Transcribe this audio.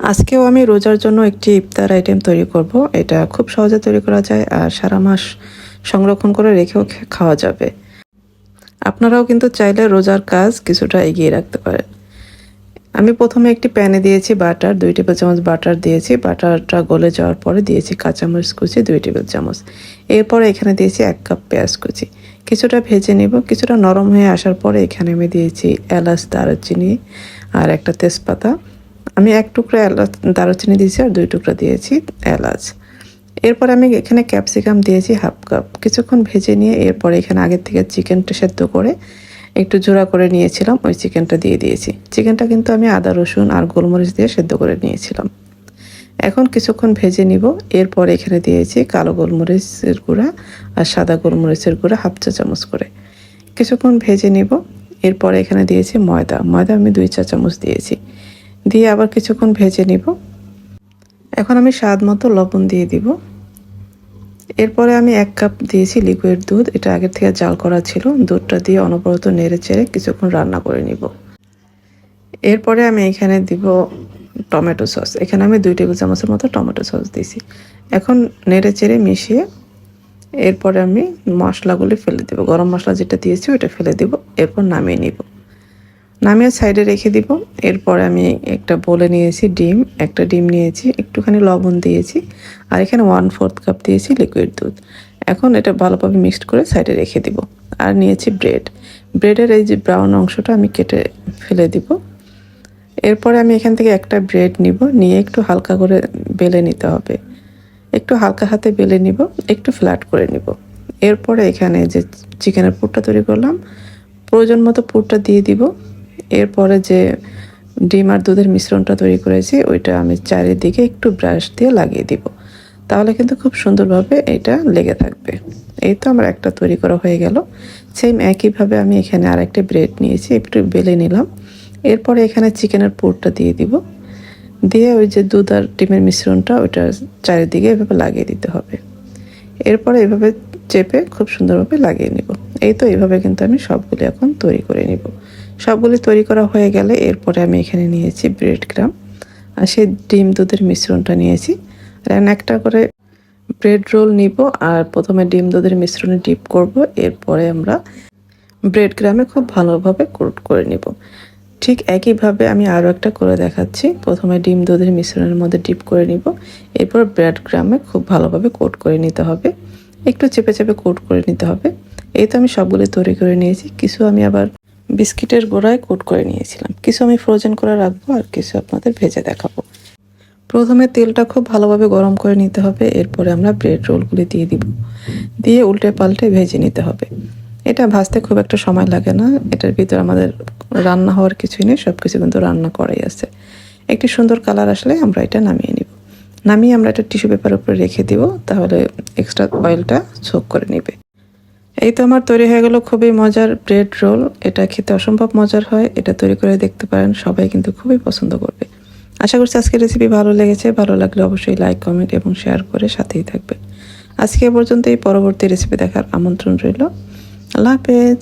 আজকেও আমি রোজার জন্য একটি ইফতার আইটেম তৈরি করব। এটা খুব সহজে তৈরি করা যায় আর সারা মাস সংরক্ষণ করে রেখেও খাওয়া যাবে। আপনারাও কিন্তু চাইলে রোজার কাজ কিছুটা এগিয়ে রাখতে পারেন। আমি প্রথমে একটি প্যানে দিয়েছি বাটার, দুই টেবিল চামচ বাটার দিয়েছি। বাটারটা গলে যাওয়ার পরে দিয়েছি কাঁচামরিচ কুচি, দুই টেবিল চামচ। এরপরে এখানে দিয়েছি এক কাপ পেঁয়াজ কুচি। কিছুটা ভেজে নিব। কিছুটা নরম হয়ে আসার পরে এখানে আমি দিয়েছি এলাচ, দারুচিনি আর একটা তেজপাতা। এক টুকরা এলাচ দারুচিনি দিয়েছি আর দুই টুকরা দিয়েছি এলাচ। এরপর আমি এখানে ক্যাপসিকাম দিয়েছি হাফ কাপ। কিছুক্ষণ ভেজে নিয়ে এরপর এখানে আগের থেকে চিকেনটা সেদ্ধ করে একটু জোড়া করে নিয়েছিলাম, ওই চিকেনটা দিয়ে দিয়েছি। চিকেনটা কিন্তু আমি আদা, রসুন আর গোলমরিচ দিয়ে সেদ্ধ করে নিয়েছিলাম। এখন কিছুক্ষণ ভেজে নিব। এরপর এখানে দিয়েছি কালো গোলমরিচের গুঁড়া আর সাদা গোলমরিচের গুঁড়া হাফ চা চামচ করে। কিছুক্ষণ ভেজে নিব। এরপর এখানে দিয়েছি ময়দা। ময়দা আমি দুই চা চামচ দিয়েছি। দিয়ে আবার কিছুক্ষণ ভেজে নিব। এখন আমি স্বাদ মতো লবণ দিয়ে দিব। এরপরে আমি এক কাপ দিয়েছি লিকুইড দুধ। এটা আগের থেকে জাল করা ছিল। দুধটা দিয়ে অনবরত নেড়ে চেড়ে কিছুক্ষণ রান্না করে নিব। এরপরে আমি এখানে দিব টমেটো সস। এখানে আমি দুই টেবিল চামচের মতো টমেটো সস দিয়েছি। এখন নেড়ে চেড়ে মিশিয়ে এরপরে আমি মশলাগুলি ফেলে দেবো। গরম মশলা যেটা দিয়েছি ওটা ফেলে দিব। এরপর নামিয়ে নিব। নামিয়ে সাইডে রেখে দিব। এরপরে আমি একটা বলে নিয়েছি ডিম, একটা ডিম নিয়েছি, একটুখানি লবণ দিয়েছি, আর এখানে ওয়ান ফোর্থ কাপ দিয়েছি লিকুইড দুধ। এখন এটা ভালোভাবে মিক্সড করে সাইডে রেখে দিব। আর নিয়েছি ব্রেড ব্রেডের এই যে ব্রাউন অংশটা আমি কেটে ফেলে দিব। এরপরে আমি এখান থেকে একটা ব্রেড নিব, নিয়ে একটু হালকা করে বেলে নিতে হবে। একটু হালকা হাতে বেলে নিব, একটু ফ্ল্যাট করে নিব। এরপরে এখানে যে চিকেনের পুরটা তৈরি করলাম, প্রয়োজন মতো পুরটা দিয়ে দিব। এরপরে যে ডিম আর দুধের মিশ্রণটা তৈরি করেছি, ওইটা আমি চারিদিকে একটু ব্রাশ দিয়ে লাগিয়ে দিব। তাহলে কিন্তু খুব সুন্দরভাবে এটা লেগে থাকবে। এই তো আমার একটা তৈরি করা হয়ে গেল। সেম একইভাবে আমি এখানে আর একটা ব্রেড নিয়েছি, একটু বেলে নিলাম। এরপরে এখানে চিকেনের পুরটা দিয়ে দিব। দিয়ে ওই যে দুধ আর ডিমের মিশ্রণটা ওইটা চারিদিকে এভাবে লাগিয়ে দিতে হবে। এরপরে এভাবে চেপে খুব সুন্দরভাবে লাগিয়ে নিব। এই তো এইভাবে কিন্তু আমি সবগুলি এখন তৈরি করে নিব। সবগুলি তৈরি করা হয়ে গেলে এরপরে আমি এখানে নিয়েছি ব্রেড গ্রাম আর সেই ডিম দুধের মিশ্রণটা নিয়েছি। আর একটা করে ব্রেড রোল নিব আর প্রথমে ডিম দুধের মিশ্রণে ডিপ করব। এরপরে আমরা ব্রেড গ্রামে খুব ভালোভাবে কোট করে নিব। ঠিক একইভাবে আমি আরও একটা করে দেখাচ্ছি। প্রথমে ডিম দুধের মিশ্রণের মধ্যে ডিপ করে নিব। এরপর ব্রেড গ্রামে খুব ভালোভাবে কোট করে নিতে হবে। একটু চেপে চেপে কোট করে নিতে হবে। এই তো আমি সবগুলো তৈরি করে নিয়েছি। কিছু আমি আবার বিস্কিটের গোড়ায় কোট করে নিয়েছিলাম। কিছু আমি ফ্রোজেন করে রাখব আর কিছু আপনাদের ভেজে দেখাবো। প্রথমে তেলটা খুব ভালোভাবে গরম করে নিতে হবে। এরপরে আমরা ব্রেড রোলগুলি দিয়ে দিব। দিয়ে উল্টে পাল্টে ভেজে নিতে হবে। এটা ভাজতে খুব একটা সময় লাগে না। এটার ভিতরে আমাদের রান্না হওয়ার কিছুই নেই। সব কিছু কিন্তু রান্না করাই আছে। একটি সুন্দর কালার আসলে আমরা এটা নামিয়ে নিব। নামিয়ে আমরা এটা টিস্যু পেপার উপরে রেখে দিব। তাহলে এক্সট্রা অয়েলটা সোক করে নেবে। এই তো আমার তৈরি হয়ে গেল খুবই মজার ব্রেড রোল এটা খেতে অসম্ভব মজার হয়, এটা তৈরি করে দেখতে পারেন, সবাই কিন্তু খুবই পছন্দ করবে। আশা করছি আজকের রেসিপি ভালো লেগেছে, ভালো লাগলে অবশ্যই লাইক কমেন্ট এবং শেয়ার করে সাথেই থাকবে আজকে পর্যন্ত এই পরবর্তী রেসিপি দেখার আমন্ত্রণ রইল। আল্লাহ হাফেজ।